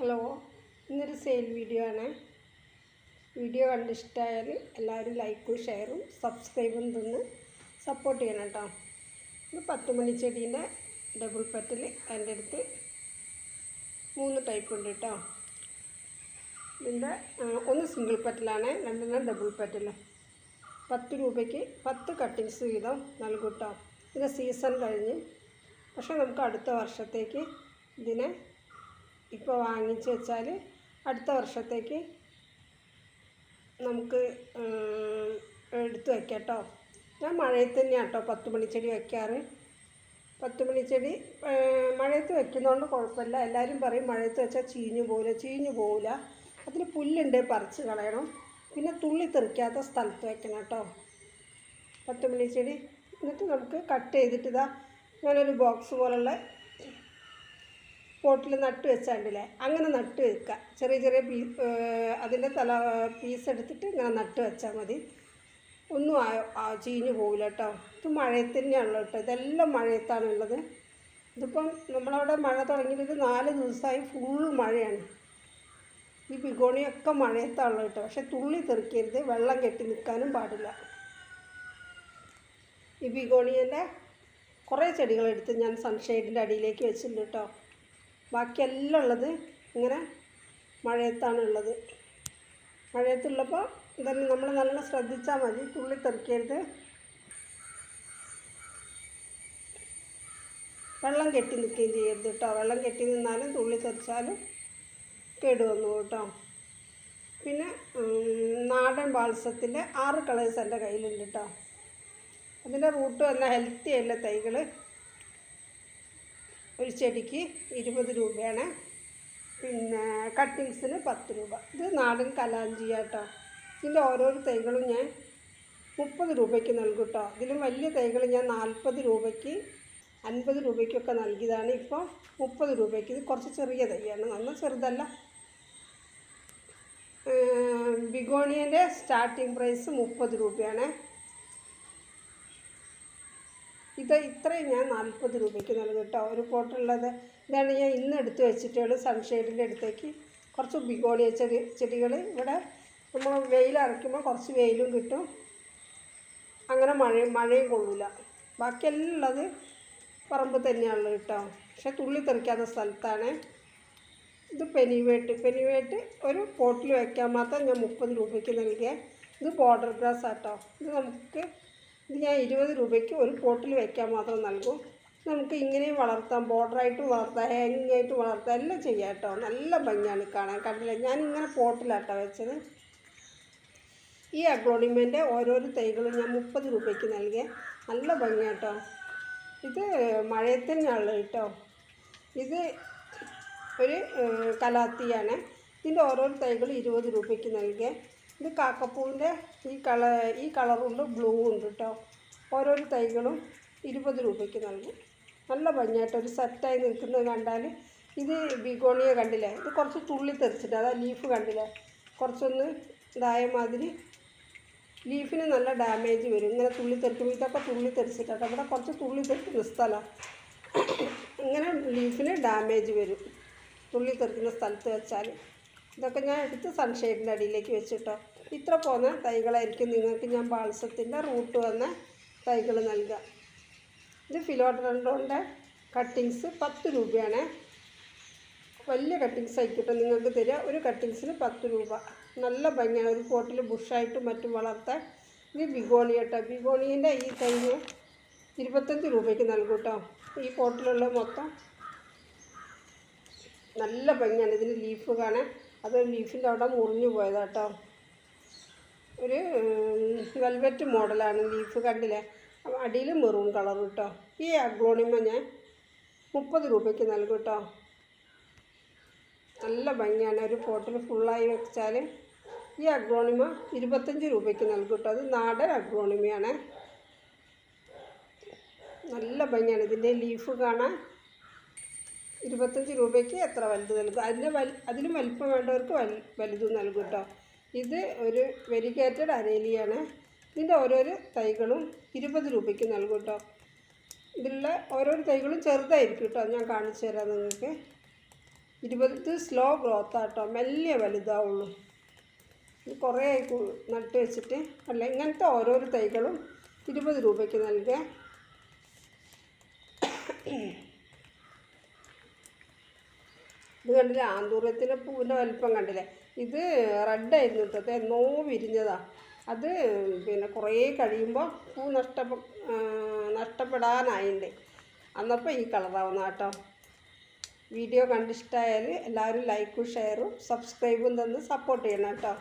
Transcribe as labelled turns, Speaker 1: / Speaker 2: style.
Speaker 1: Hello ഇന്നൊരു sale video ആണ്. Video കണ്ട് ഇഷ്ടമായാൽ എല്ലാവരും ലൈക്കും ഷെയറും സബ്സ്ക്രൈബും തന്ന് സപ്പോർട്ട് ചെയ്യണം കേട്ടോ. ഇത് പത്ത് മണി ചെടീന്റെ ഡബിൾ പെറ്റിൽ എന്റെ അടുത്ത് മൂന്ന് ടൈപ്പ് ഉണ്ട് കേട്ടോ. ഇതിന്റെ ഒന്ന് സിംഗിൾ പെറ്റലാണ് രണ്ടെണ്ണം ഡബിൾ പെറ്റിൽ പത്ത് രൂപയ്ക്ക് പത്ത് കട്ടിങ്സ് വീതം നൽകും കേട്ടോ. ഇതിന്റെ സീസൺ കഴിഞ്ഞ്. പക്ഷേ നമുക്ക് അടുത്ത വർഷത്തേക്ക് ഇതിനെ ഇപ്പോൾ വാങ്ങിച്ച് വെച്ചാൽ അടുത്ത വർഷത്തേക്ക് നമുക്ക് എടുത്തു വയ്ക്കാം കേട്ടോ ഞാൻ മഴയത്ത് തന്നെയാണ് കേട്ടോ പത്ത് മണിച്ചെടി വയ്ക്കാറ് പത്ത് മണിച്ചെടി മഴയത്ത് വെക്കുന്നതുകൊണ്ട് കുഴപ്പമില്ല എല്ലാവരും പറയും മഴയത്ത് വെച്ചാൽ ചീഞ്ഞു പോകില്ല ചീഞ്ഞു പോകില്ല അതിന് പുല്ലുണ്ട് പറിച്ച് കളയണം. പിന്നെ തുള്ളി തെറിക്കാത്ത സ്ഥലത്ത് വെക്കണം കേട്ടോ പത്ത് മണിച്ചെടി. എന്നിട്ട് നമുക്ക് കട്ട് ചെയ്തിട്ട് ഇതാ ഞാനൊരു ബോക്സ് പോലുള്ള പോട്ടിൽ നട്ട് വെച്ചാണ്ടില്ലേ? അങ്ങനെ നട്ട് വെക്കുക ചെറിയ ചെറിയ പീ അതിന്റെ തല പീസ് എടുത്തിട്ട് ഇങ്ങനെ നട്ട് വെച്ചാൽ മതി. ഒന്നും ആ ചീഞ്ഞു പോകില്ല കേട്ടോ ഇത് മഴയത്ത് തന്നെയാണല്ലോ കേട്ടോ ഇതെല്ലാം മഴയത്താണുള്ളത്. ഇതിപ്പം നമ്മളവിടെ മഴ തുടങ്ങിയിട്ട് നാല് ദിവസമായി ഫുൾ മഴയാണ്. ഈ ബിഗോണിയൊക്കെ മഴയത്താണല്ലോ കേട്ടോ പക്ഷെ തുള്ളി തെറിക്കരുത്. വെള്ളം കെട്ടി നിൽക്കാനും പാടില്ല. ഈ ബിഗോണിയന്റെ കുറേ ചെടികളെടുത്ത് ഞാൻ സൺഷെയ്ഡിന്റെ അടിയിലേക്ക് വെച്ചിട്ടുണ്ട് കേട്ടോ ബാക്കിയെല്ലാം ഉള്ളത് ഇങ്ങനെ മഴയത്താണ് ഉള്ളത്. മഴയത്തുള്ളപ്പോൾ ഇതന്നെ നമ്മൾ നല്ല ശ്രദ്ധിച്ചാൽ മതി തുള്ളി തെറിക്കരുത്. വെള്ളം കെട്ടി നിൽക്കുകയും ചെയ്യരുത് കേട്ടോ. വെള്ളം കെട്ടി നിന്നാലും തുള്ളി തെറിച്ചാലും കേടുവന്നു കേട്ടോ. പിന്നെ നാടൻ ബാൽസത്തിന്റെ ആറ് കളേഴ്സ് എന്റെ കയ്യിലുണ്ട് കേട്ടോ. അതിന്റെ റൂട്ട് വന്ന ഹെൽത്തി അല്ല തൈകൾ ഒരു ചെടിക്ക് ഇരുപത് രൂപയാണ്. പിന്നെ കട്ടിങ്സിന് പത്ത് രൂപ. ഇത് നാടൻ കലാഞ്ചിയാട്ടോ. ഇതിന്റെ ഓരോരോ തൈകളും ഞാൻ മുപ്പത് രൂപയ്ക്ക് നൽകും കേട്ടോ ഇതിലും വലിയ തൈകൾ ഞാൻ നാൽപ്പത് രൂപയ്ക്ക് അൻപത് രൂപയ്ക്കൊക്കെ നൽകിയതാണ്. ഇപ്പോൾ മുപ്പത് രൂപയ്ക്ക്. ഇത് കുറച്ച് ചെറിയ തൈയാണ്. നല്ല ചെറുതല്ല. ബിഗോണിയന്റെ സ്റ്റാർട്ടിംഗ് പ്രൈസ് മുപ്പത് രൂപയാണ്. ഇത് ഇത്രയും ഞാൻ നാൽപ്പത് രൂപയ്ക്ക് നൽകും കേട്ടോ. ഒരു പോട്ടുള്ളത് ഇതാണ് ഞാൻ ഇന്ന് എടുത്ത് വെച്ചിട്ടുള്ളൂ സൺഷെയ്ഡിന്റെ അടുത്തേക്ക് കുറച്ച് ബിഗോണിയ ചെടി ചെടികൾ ഇവിടെ നമ്മൾ വെയിൽ അരയ്ക്കുമ്പോൾ കുറച്ച് വെയിലും കിട്ടും. അങ്ങനെ മഴയും മഴയും കൊള്ളില്ല ബാക്കിയെല്ലാം ഉള്ളത് പറമ്പ് തന്നെയാണല്ലോ കേട്ടോ. പക്ഷെ തുള്ളി തെറിക്കാത്ത സ്ഥലത്താണ്. ഇത് പെനിവേട്ട്. പെനിവേട്ട് ഒരു പോട്ടിൽ വയ്ക്കാൻ മാത്രം ഞാൻ മുപ്പത് രൂപയ്ക്ക് നൽകിയ. ഇത് ബോർഡർ ഗ്രാസ് ആട്ടോ. ഇത് നമുക്ക് ഞാൻ ഇരുപത് രൂപയ്ക്ക് ഒരു പോട്ടിൽ വയ്ക്കാൻ മാത്രം നൽകും. നമുക്ക് ഇങ്ങനെയും വളർത്താം ബോർഡറായിട്ട് വളർത്താം ഹാങ്ങിങ് ആയിട്ട് വളർത്താം എല്ലാം ചെയ്യാം കേട്ടോ. നല്ല ഭംഗിയാണ് കാണാൻ. കണ്ടില്ല? ഞാനിങ്ങനെ പോട്ടിലാട്ടോ വെച്ചത്. ഈ അഗ്ലോണിമെന്റെ ഓരോരോ തൈകളും ഞാൻ മുപ്പത് രൂപയ്ക്ക് നൽകിയ. നല്ല ഭംഗിയാട്ടോ ഇത് മഴയത്തന്നെയുള്ള കേട്ടോ. ഇത് ഒരു കലാത്തിയാണ്. ഇതിന്റെ ഓരോരോ തൈകൾ ഇരുപത് രൂപയ്ക്ക് നൽകിയ. ഇത് കാക്കപ്പൂവിന്റെ ഈ കള ഈ കളറുണ്ട് ബ്ലൂ ഉണ്ട് കേട്ടോ. ഓരോരോ തൈകളും ഇരുപത് രൂപയ്ക്ക് നൽകും. നല്ല ഭംഗിയായിട്ട് ഒരു സെറ്റായി നിൽക്കുന്നത് കണ്ടാൽ ഇത് ബിഗോണിയ കണ്ടില്ലേ? ഇത് കുറച്ച് തുള്ളി തെറിച്ചിട്ട് അതാ ലീഫ് കണ്ടില്ലേ? കുറച്ചൊന്ന് ഇതായ മാതിരി ലീഫിന് നല്ല ഡാമേജ് വരും. ഇങ്ങനെ തുള്ളി തെറിക്കുമ്പോൾ ഇതൊക്കെ തുള്ളി തെറിച്ചിട്ടാണ് ഇവിടെ കുറച്ച് തുള്ളി തെറിക്കുന്ന സ്ഥലമാണ് ഇങ്ങനെ ലീഫിന് ഡാമേജ് വരും. തുള്ളി തെറിക്കുന്ന സ്ഥലത്ത് വെച്ചാൽ. ഇതൊക്കെ ഞാൻ എടുത്ത് സൺഷെയ്ഡിന്റെ അടിയിലേക്ക് വെച്ചിട്ടോ. ഇത്ര പോന്ന തൈകളായിരിക്കും നിങ്ങൾക്ക് ഞാൻ ബാൾസത്തിന്റെ റൂട്ട് വന്ന തൈകൾ നൽകുക. ഇത് ഫിലോഡ്രൻഡോന്റെ കട്ടിങ്സ് പത്ത് രൂപയാണ്. വലിയ കട്ടിങ്സ് ആയിക്കോട്ടെ നിങ്ങൾക്ക് തരിക. ഒരു കട്ടിങ്സിന് പത്ത് രൂപ. നല്ല ഭംഗിയാണ്. ഒരു പോട്ടിൽ ബുഷായിട്ടും മറ്റും വളർത്താൻ ഇത് ബിഗോണി കേട്ടോ. ബിഗോണീന്റെ ഈ തൈ ഇരുപത്തഞ്ച് രൂപയ്ക്ക് നൽകും കേട്ടോ. ഈ പോട്ടിലുള്ള മൊത്തം നല്ല ഭംഗിയാണ്. ഇതിന് ലീഫ് കാണാൻ. അത് ലീഫിന്റെ അവിടെ മുറിഞ്ഞു പോയതാട്ടോ ഒരു വെൽവെറ്റ് മോഡലാണ് ലീഫ് കണ്ടില്ലേ? അടിയിൽ മെറൂൺ കളർ കേട്ടോ. ഈ അഗ്ലോണിമ ഞാൻ മുപ്പത് രൂപയ്ക്ക് നൽകും കേട്ടോ. നല്ല ഭംഗിയാണ്. ഒരു പോട്ടിൽ ഫുള്ളായി വെച്ചാൽ ഈ അഗ്രോണിമ ഇരുപത്തഞ്ച് രൂപയ്ക്ക് നൽകും കേട്ടോ. അത് നാടൻ അഗ്രോണിമയാണ് നല്ല ഭംഗിയാണ് ഇതിന്റെ ലീഫ് കാണാൻ. ഇരുപത്തഞ്ച് രൂപയ്ക്ക് എത്ര വലുത് നൽകും? അതിന്റെ വൽ അതിലും വലിപ്പം വേണ്ടവർക്ക് വൽ വലുത് നൽകും കേട്ടോ ഇത് ഒരു വെരിഗേറ്റഡ് അരേലിയാണ്. ഇതിന്റെ ഓരോരോ തൈകളും ഇരുപത് രൂപയ്ക്ക് നൽകും കേട്ടോ ഇതിലുള്ള ഓരോരോ തൈകളും ചെറുതായിരിക്കും കേട്ടോ ഞാൻ കാണിച്ചു തരാം നിങ്ങൾക്ക്. ഇരുപത് സ്ലോ ഗ്രോത്ത് ആട്ടോ മെല്ലെ വലുതാവുള്ളൂ. കുറേ നട്ട് വെച്ചിട്ട് അല്ല ഇങ്ങനത്തെ ഓരോരോ തൈകളും ഇരുപത് രൂപയ്ക്ക് നൽകുക. ഇത് കണ്ടില്ലേ? ആന്തൂര്യത്തിന്റെ പൂവിന്റെ വലിപ്പം കണ്ടില്ലേ? ഇത് റെഡായിരുന്നു ഇട്ടത് എന്നോ വിരിഞ്ഞതാണ് അത് പിന്നെ കുറേ കഴിയുമ്പോൾ പൂ നഷ്ടപ്പെ ആ, നഷ്ടപ്പെടാനായിണ്ട്. അന്നപ്പോൾ ഈ കളറാവുന്ന കേട്ടോ. വീഡിയോ കണ്ടിഷ്ടമായാൽ എല്ലാവരും ലൈക്കും ഷെയറും സബ്സ്ക്രൈബും തന്ന് സപ്പോർട്ട് ചെയ്യണം കേട്ടോ.